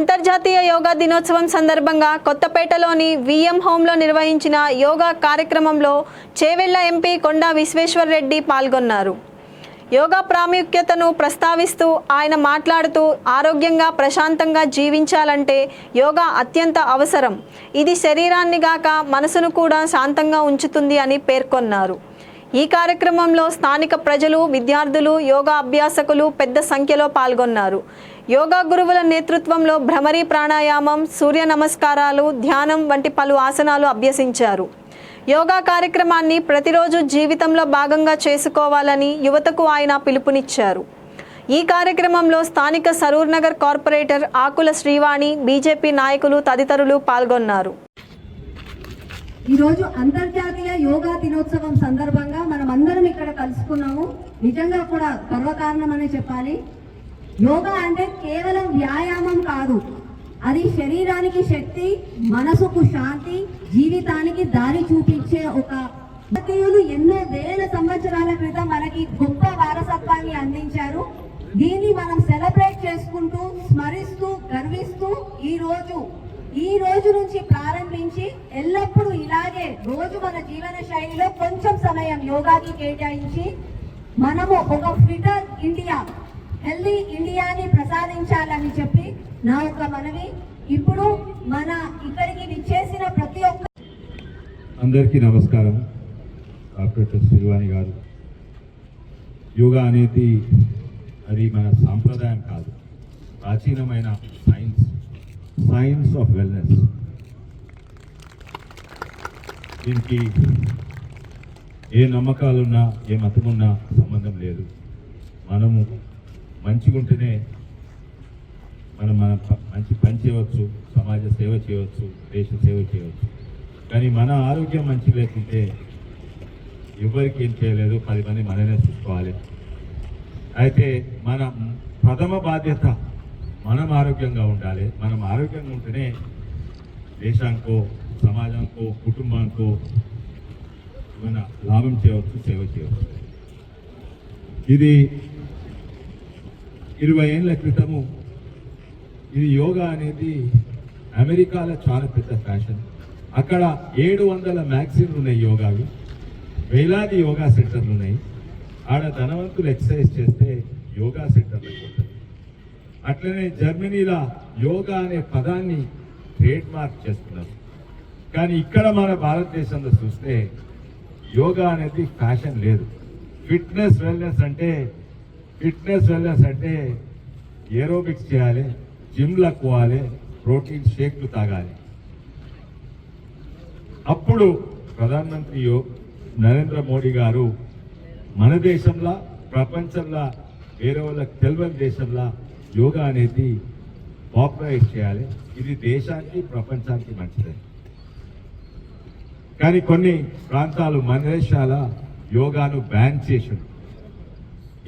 అంతర్జాతీయ యోగా దినోత్సవం సందర్భంగా కొత్తపేటలోని విఎం హోంలో నిర్వహించిన యోగా కార్యక్రమంలో చేవెళ్ళ ఎంపీ కొండా విశ్వేశ్వర్ రెడ్డి పాల్గొన్నారు. యోగా ప్రాముఖ్యతను ప్రస్తావిస్తూ ఆయన మాట్లాడుతూ ఆరోగ్యంగా ప్రశాంతంగా జీవించాలంటే యోగా అత్యంత అవసరం. ఇది శరీరాన్ని గాక మనసును కూడా శాంతంగా ఉంచుతుంది అని పేర్కొన్నారు. ఈ కార్యక్రమంలో స్థానిక ప్రజలు విద్యార్థులు యోగా అభ్యాసకులు పెద్ద సంఖ్యలో పాల్గొన్నారు. యోగా గురువుల నేతృత్వంలో భ్రమరీ ప్రాణాయామం సూర్య నమస్కారాలు ధ్యానం వంటి పలు ఆసనాలు అభ్యసించారు. యోగా కార్యక్రమాన్ని ప్రతిరోజు జీవితంలో భాగంగా చేసుకోవాలని యువతకు ఆయన పిలుపునిచ్చారు. ఈ కార్యక్రమంలో స్థానిక సరూర్ నగర్ కార్పొరేటర్ ఆకుల శ్రీవాణి బీజేపీ నాయకులు తదితరులు పాల్గొన్నారు. ఈరోజు అంతర్జాతీయ యోగా దినోత్సవం సందర్భంగా మనం అందరం ఇక్కడ కలుసుకున్నాము. నిజంగా కూడా గర్వకారణం అనే చెప్పాలి. యోగా అంటే కేవలం వ్యాయామం కాదు. అది శరీరానికి శక్తి మనసుకు శాంతి జీవితానికి దారి చూపించే ఒక భారతీయులు ఎన్నో వేల సంవత్సరాల క్రితం మనకి గొప్ప వారసత్వాన్ని అందించారు. దీన్ని మనం సెలబ్రేట్ చేసుకుంటూ స్మరిస్తూ గర్విస్తూ ఈరోజు ఈ రోజు నుంచి ప్రారంభించి ఎల్లప్పుడూ ఇలాగే రోజు మన జీవన శైలిలో కొంచెం సమయం యోగాకి కేటాయించి మనము ఒక ఫిటర్ ఇండియా హెల్దీ ఇండియాని ప్రసాదించాలని చెప్పి నా యొక్క మనవి. ఇప్పుడు మన ఇక్కడికి విచ్చేసిన ప్రతి ఒక్క అందరికీ నమస్కారం. డాక్టర్ శ్రీవాణి గారు. యోగా అనేది అది మన సాంప్రదాయం కాదు. ప్రాచీనమైన సైన్స్. సైన్స్ ఆఫ్ వెల్నెస్ దీనికి ఏ నమ్మకాలున్నా ఏ మతమున్నా సంబంధం లేదు. మనము మంచిగా ఉంటేనే మనం మన మంచి పని చేయవచ్చు సమాజ సేవ చేయవచ్చు దేశ సేవ చేయవచ్చు. కానీ మన ఆరోగ్యం మంచి లేకుంటే ఎవరికి ఏం చేయలేదు పది మంది మననే చూసుకోవాలి. అయితే మన ప్రథమ బాధ్యత మనం ఆరోగ్యంగా ఉండాలి. మనం ఆరోగ్యంగా ఉంటేనే దేశానికో సమాజంకో కుటుంబానికో మన లాభం చేయవచ్చు సేవ చేయవచ్చు. ఇది ఇరవై ఏళ్ళ క్రితము ఇది యోగా అనేది అమెరికాలో చాలా పెద్ద ఫ్యాషన్. అక్కడ ఏడు వందల మ్యాగజైన్లు ఉన్నాయి యోగావి. వేలాది యోగా సెంటర్లు ఉన్నాయి. ఆడ ధనవంతులు ఎక్సర్సైజ్ చేస్తే యోగా సెంటర్లు అయిపోతాయి అట్లనే జర్మనీలో యోగా అనే పదాన్ని ట్రేడ్ మార్క్ చేస్తున్నారు. కానీ ఇక్కడ మన భారతదేశంలో చూస్తే యోగా అనేది ఫ్యాషన్ లేదు. ఫిట్నెస్ వెల్నెస్ అంటే ఫిట్నెస్ వెల్నెస్ అంటే ఏరోబిక్స్ చేయాలి జిమ్లకు పోవాలి ప్రోటీన్ షేక్లు తాగాలి. అప్పుడు ప్రధానమంత్రి యో నరేంద్ర మోడీ గారు మన దేశంలో ప్రపంచంలో వేరే వాళ్ళకి తెలియని దేశంలో యోగా అనేది పాపులరైజ్ చేయాలి. ఇది దేశానికి ప్రపంచానికి మంచిది. కానీ కొన్ని ప్రాంతాలు మన దేశాల యోగాను బ్యాన్ చేసిండు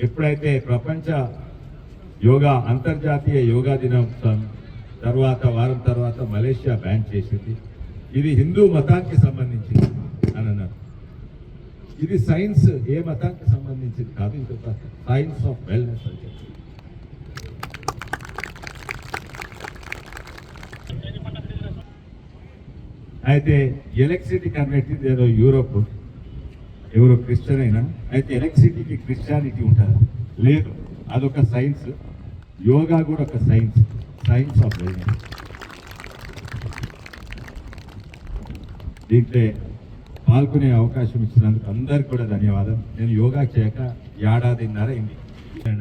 ఎప్పుడైతే ప్రపంచ యోగా అంతర్జాతీయ యోగా దినోత్సవం తర్వాత వారం తర్వాత మలేషియా బ్యాన్ చేసింది. ఇది హిందూ మతానికి సంబంధించింది అని అన్నారు. ఇది సైన్స్ ఏ మతానికి సంబంధించింది కాదు ఇది సైన్స్ ఆఫ్ వెల్నెస్ అని చెప్పి అయితే ఎలక్ట్రిసిటీ కన్వర్టింగ్ ఏదో యూరోప్ ఎవరో క్రిస్టియన్ అయినా. అయితే ఎలక్ట్రిసిటీకి క్రిస్టియానిటీ ఉంటుందా లేదు అదొక సైన్స్ యోగా కూడా ఒక సైన్స్ సైన్స్ ఆఫ్ లైఫ్ దీంట్లో పాల్గొనే అవకాశం ఇచ్చినందుకు అందరికి కూడా ధన్యవాదం నేను యోగా చేయక ఏడాదిన్నర అయింది.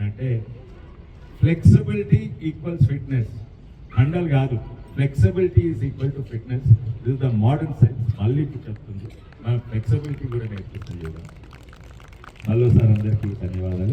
అంటే ఫ్లెక్సిబిలిటీ ఈక్వల్స్ ఫిట్నెస్ అండల్ కాదు. Flexibility is equal to fitness this the modern science మళ్ళీ ఇప్పుడు చెప్తుంది. మనం ఫ్లెక్సిబిలిటీ కూడా నేర్పిస్తుంది యోగా మళ్ళీ సార్ అందరికీ ధన్యవాదాలు.